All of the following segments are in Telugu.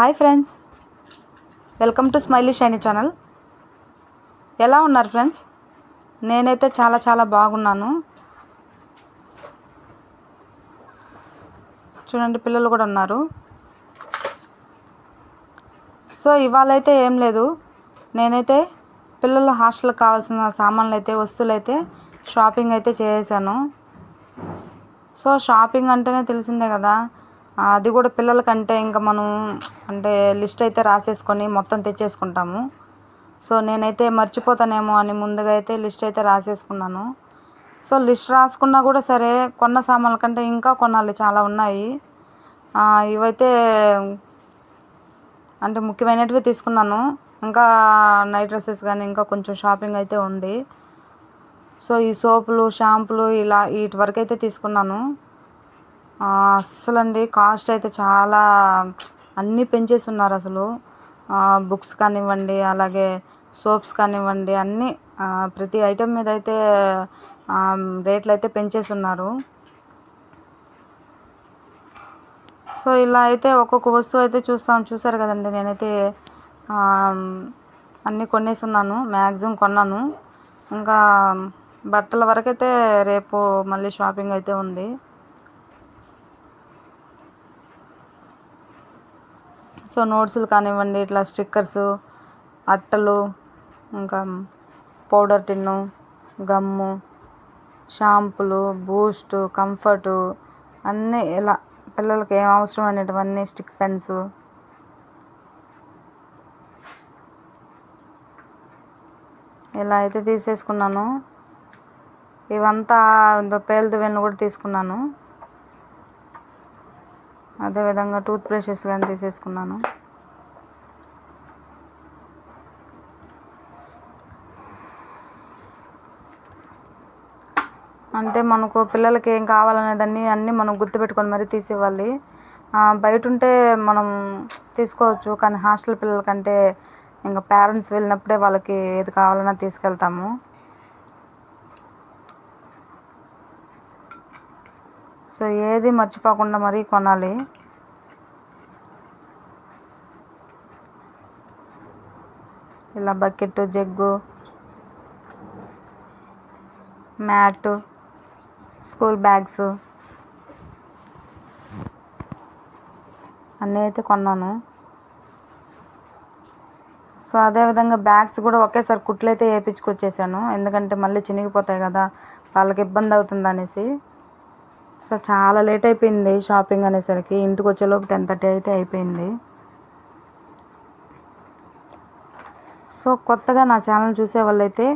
Hi friends. Welcome to smiley shiny channel. ఎలా ఉన్నారు ఫ్రెండ్స్? నేనైతే చాలా చాలా బాగున్నాను. చూడండి పిల్లలు కూడా ఉన్నారు. సో ఇవాళ అయితే ఏం లేదు. నేనైతే పిల్లల హాస్టల్కి కావాల్సిన సామాన్లు అయితే వస్తువులు అయితే షాపింగ్ అయితే చేసాను సో షాపింగ్ అంటేనే తెలిసిందే కదా. అది కూడా పిల్లలకంటే ఇంకా మనం అంటే లిస్ట్ అయితే రాసేసుకొని మొత్తం తెచ్చేసుకుంటాము. సో నేనైతే మర్చిపోతానేమో అని ముందుగా అయితే లిస్ట్ అయితే రాసేసుకున్నాను. సో లిస్ట్ రాసుకున్నా కూడా సరే కొన్న సామాన్ల కంటే ఇంకా కొనాలి చాలా ఉన్నాయి. ఇవైతే అంటే ముఖ్యమైనటివి తీసుకున్నాను. ఇంకా నైట్ డ్రెస్సెస్ కానీ ఇంకా కొంచెం షాపింగ్ అయితే ఉంది. సో ఈ సోపులు షాంపులు ఇలా వీటి వరకు అయితే తీసుకున్నాను. అస్సలండి కాస్ట్ అయితే చాలా అన్నీ పెంచేస్తున్నారు అసలు. బుక్స్ కానివ్వండి అలాగే సోప్స్ కానివ్వండి అన్నీ ప్రతి ఐటెం మీద అయితే రేట్లు అయితే పెంచేస్తున్నారు. సో ఇలా అయితే ఒక్కొక్క వస్తువు అయితే చూస్తాం చూసారు కదండి నేనైతే అన్నీ కొనేస్తున్నాను మ్యాక్సిమం కొన్నాను. ఇంకా బట్టల వరకైతే రేపు మళ్ళీ షాపింగ్ అయితే ఉంది. సో నోట్స్లు కానివ్వండి ఇట్లా స్టిక్కర్స్ అట్టలు ఇంకా పౌడర్ టిన్ను గమ్ము షాంపులు బూస్ట్ కంఫర్టు అన్నీ ఇలా పిల్లలకి ఏం అవసరం అనేటివన్నీ స్టిక్ పెన్స్. ఇలా అయితే తీసేసుకున్నాను. ఇవంతా పేలు వెన్ను కూడా తీసుకున్నాను. అదేవిధంగా టూత్ బ్రషెస్ కానీ తీసేసుకున్నాను. అంటే మనకు పిల్లలకి ఏం కావాలనేదాన్ని అన్నీ మనం గుర్తుపెట్టుకొని మరీ తీసివ్వాలి. బయట ఉంటే మనం తీసుకోవచ్చు కానీ హాస్టల్ పిల్లలకంటే ఇంకా పేరెంట్స్ వెళ్ళినప్పుడే వాళ్ళకి ఏది కావాలన్నా తీసుకెళ్తాము. సో ఏది మర్చిపోకుండా మరీ కొనాలి. ఇలా bucket jug mat school bags అన్నీ అయితే కొన్నాను. సో అదేవిధంగా బ్యాగ్స్ కూడా ఒకేసారి కుట్లు అయితే వేయించుకొచ్చేసాను. ఎందుకంటే మళ్ళీ చినిగిపోతాయి కదా వాళ్ళకి ఇబ్బంది అవుతుంది అనేసి. సో చాలా లేట్ అయిపోయింది షాపింగ్ అనేసరికి. ఇంటికి వచ్చేలోపు టెన్ థర్టీ అయితే అయిపోయింది. సో కొత్తగా నా ఛానల్ చూసే వాళ్ళైతే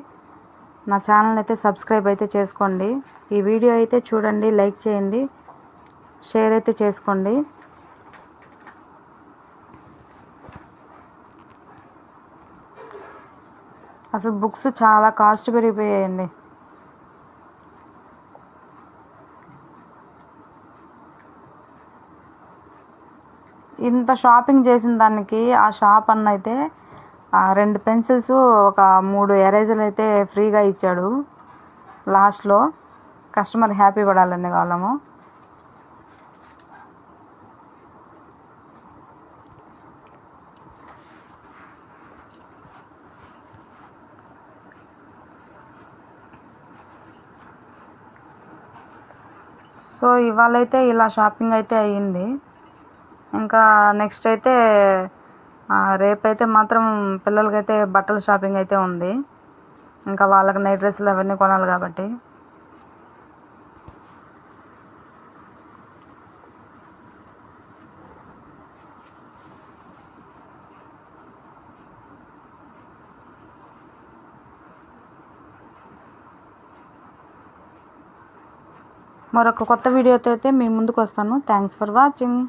నా ఛానల్ అయితే సబ్స్క్రైబ్ అయితే చేసుకోండి. ఈ వీడియో అయితే చూడండి లైక్ చేయండి షేర్ అయితే చేసుకోండి. అసలు బుక్స్ చాలా కాస్ట్ పెరిగిపోయాయండి. ఇంత షాపింగ్ చేసిన దానికి ఆ షాప్ అన్న అయితే రెండు పెన్సిల్స్ ఒక మూడు ఎరేజర్లు అయితే ఫ్రీగా ఇచ్చాడు. లాస్ట్లో కస్టమర్ హ్యాపీ పడాలని వాళ్ళము సో ఇవాళ అయితే ఇలా షాపింగ్ అయితే అయ్యింది. ఇంకా నెక్స్ట్ అయితే రేపైతే మాత్రం పిల్లలకైతే బట్టల షాపింగ్ అయితే ఉంది. ఇంకా వాళ్ళకి నైట్ డ్రెస్సులు అవన్నీ కొనాలి కాబట్టి. మరొక కొత్త వీడియోతో అయితే మీ ముందుకు వస్తాను. Thanks for watching